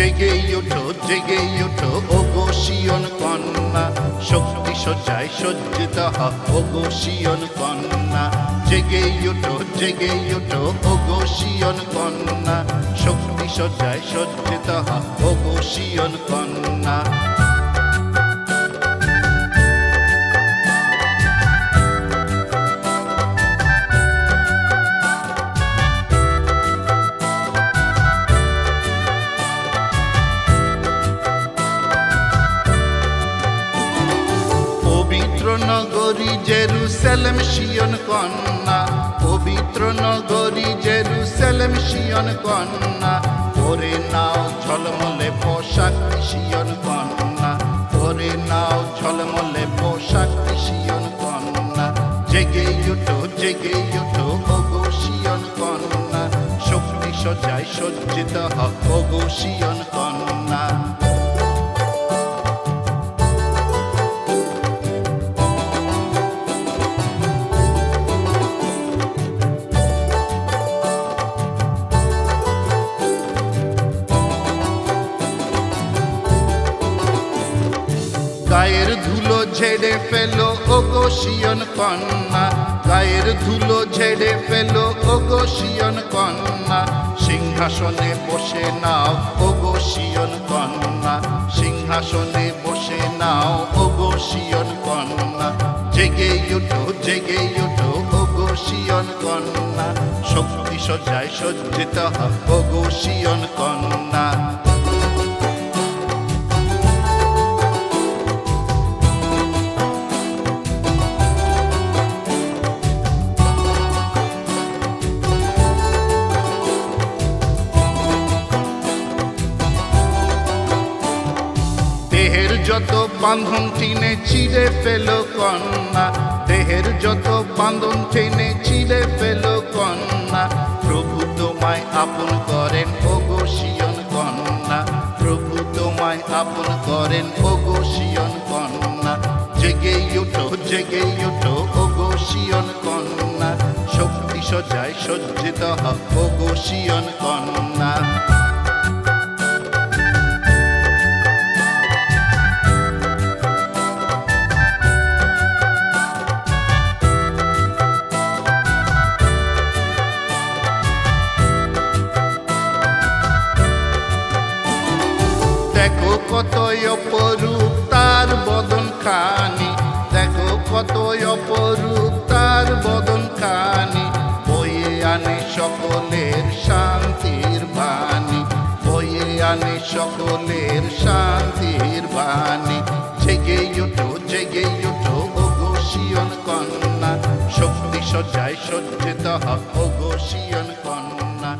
জেগে ওঠো জেগে ওঠো। ও গো শিয়ন কন্যা, শক্তি সজ্জায় সজ্জিত ও গো শিয়ন কন্যা, জেগে ওঠো জেগে ওঠো। ও গো শিয়ন কন্যা, শক্তি সজ্জায় সজ্জিত ও গো শিয়ন কন্যা। নগরী জেরুসালেম শিয়ন কন্যা, পবিত্র নগরী জেরুসালেম শিয়ন কন্যা, পরে নাও ঝলমলে পোশাক শিয়ন কন্যা, পরে নাও ঝলমলে পোশাক শিয়ন কন্যা, জেগে উঠো জেগে উঠো, ওগো শিয়ন কন্যা, শক্তি সজায় সজ্জিত হ ওগো শিয়ন কন্যা। ঝেড়ে ফেলো, ওগো শিয়ন কন্যা। গায়ের ধুলো ঝেড়ে ফেলো, ওগো শিয়ন কন্যা। সিংহাসনে বসে নাও, ওগো শিয়ন কন্যা। সিংহাসনে বসে নাও, ওগো শিয়ন কন্যা। জেগে উঠো জেগে উঠো, ওগো শিয়ন কন্যা। শক্তি সজ্জায় সজ্জিত হ ওগো শিয়ন কন্যা। যত বাঁধন টেনে ছিঁড়ে ফেলো কন্যা, দেহের যত বাঁধন টেনে ছিঁড়ে ফেলো কন্যা, প্রভু তোমায় আপন করেন শিয়ন কন্যা। প্রভু তোমায় আপন করেন শিয়ন কন্যা। জেগে উঠো জেগে উঠো শিয়ন কন্যা। শক্তি সজায় সজ্জিত হ ওগো শিয়ন কন্যা। অপরূপ তার বদন খানি দেখো কত অপরূপ তার বদন খানি বয়ে আনে সকলের শান্তির বাণী। বয়ে আনে সকলের শান্তির বাণী। জেগে উঠো জেগে উঠো, ওগো শিয়ন কন্যা। শক্তি সজ্জায় সজ্জিত হ ওগো শিয়ন কন্যা।